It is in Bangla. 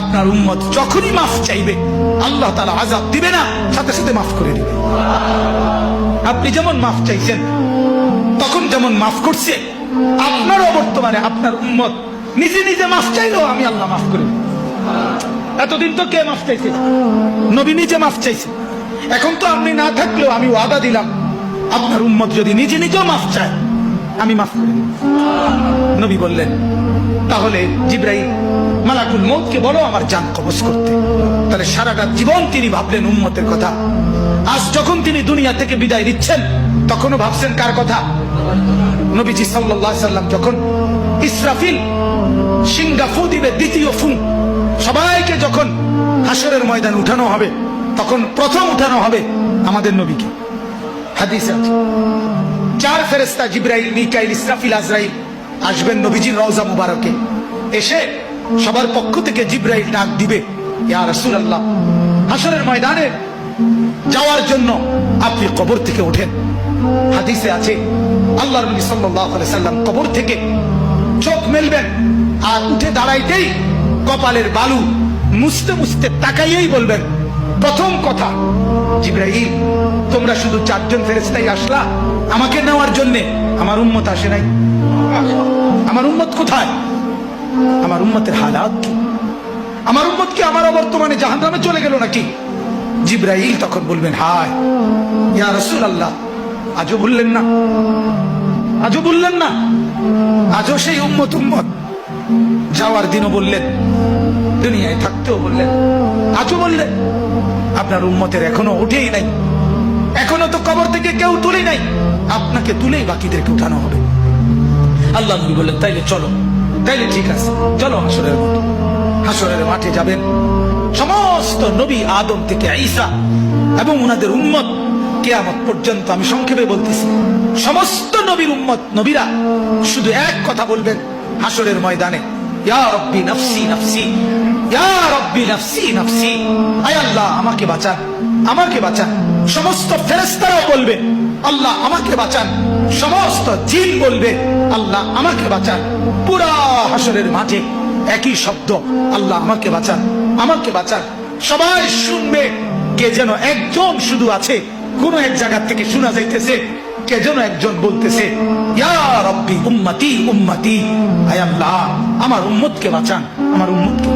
আপনার উম্মত যখনই মাফ চাইবে, আল্লাহ তাআলা আযাব দিবে না, সাথে সাথে মাফ করে দিবে। আপনি যেমন মাফ চাইছেন, তখন যেমন মাফ করছে আপনার অবর্তমানে আপনার উম্মত নিজে নিজে মাফ চাইলেও আমি আল্লাহ মাফ করে এতদিন তো কে মাফ চাইছে? নবী নিজে মাফ চাইছে। এখন তো আপনি না থাকলেও আমি ওয়াদা দিলাম, আপনার উম্মত যদি নিজে নিজেও মাফ চায়, আমি মাফ করে নবী বললেন তাহলে জিব্রাইল মালাকুল মৌতকে বলো আমার জান কবজ করতে। তাহলে সারাটা জীবন তিনি ভাবলেন উম্মতের কথা। আজ যখন তিনি দুনিয়া থেকে বিদায় দিচ্ছেন তখনও ভাবছেন কার কথা? নবীজি সাল্লাল্লাহু সাল্লাম যখন ইসরাফিল সিংগা ফু দিবে দ্বিতীয় ফু সবাইকে যখন হাসরের ময়দান উঠানো হবে, তখন প্রথম উঠানো হবে আমাদের নবীকে। হাদিসে আছে। চার ফেরেস্তা জিব্রাইল, মিকাইল, ইসরাফিল, আজরাইল আসবেন নবীজির রওজা মুবারকে। এসে সবার পক্ষ থেকে জিব্রাইল ডাক দিবে, ইয়া রাসূলুল্লাহ হাসরের ময়দানে যাওয়ার জন্য আপনি কবর থেকে ওঠেন। হাদিসে আছে, আল্লাহর নবী আলাইহি সাল্লাম কবর থেকে চোখ মেলবেন আর উঠে দাঁড়াইতেই কপালের বালু মুছতে মুছতে তাকাইয়েই বলবেন, প্রথম কথা জিব্রাহিম তোমরা শুধু চারজন ফেরেস্তাই আসলা, আমাকে নেওয়ার জন্যে, আমার উম্মত আসে নাই। আমার উম্মত কোথায়? আমার উম্মতের হালাত কি? আমার উম্মত কি আমার বর্তমানে জাহান নামে চলে গেল নাকি? জিব্রাহিল তখন বলবেন, হায়, ইয়া রসুল আল্লাহ আজও বললেন না। আজও বললেন না। আজও সেই উম্মত উম্মত। যাওয়ার দিনও বললেন, দুনিয়ায় থাকতেও বললেন, আজও বললেন। আপনার উম্মতের এখনও উঠেই নাই। এখনও তো কবর থেকে কেউ তুলে নাই। আপনাকে তুলেই বাকিদেরকে উঠানো হবে। আল্লাহ নবী বললেন, তাইলে চলো। তাইলে ঠিক আছে, চলো হাসরের মাঠে। হাসরের মাঠে যাবেন সমস্ত নবী আদম থেকে ঈসা এবং ওনাদের উম্মত। কেয়ামত পর্যন্ত আমি সংক্ষেপে বলতেছি, সমস্ত নবীর উম্মত, নবীরা শুধু এক কথা বলবেন, হাসরের ময়দানে আমাকে বাঁচান। আমাকে বাঁচান। সমস্ত ফেরেশতারাও বলবে, আল্লাহ আমাকে বাঁচান। সমস্ত জিন বলবে, আল্লাহ আমাকে বাঁচান। পুরা হাসরের মাঠে একই শব্দ, আল্লাহ আমাকে বাঁচান আমাকে বাঁচান। সবাই শুনবে, কে যেন একজন শুধু আছে, কোন এক জায়গা থেকে শোনা যাইতেছে, কে যেন একজন বলতেছে, ইয়া রব্বি উম্মতি উম্মতি, আয় আল্লাহ, আমার উম্মতকে বাঁচান, আমার উম্মতকে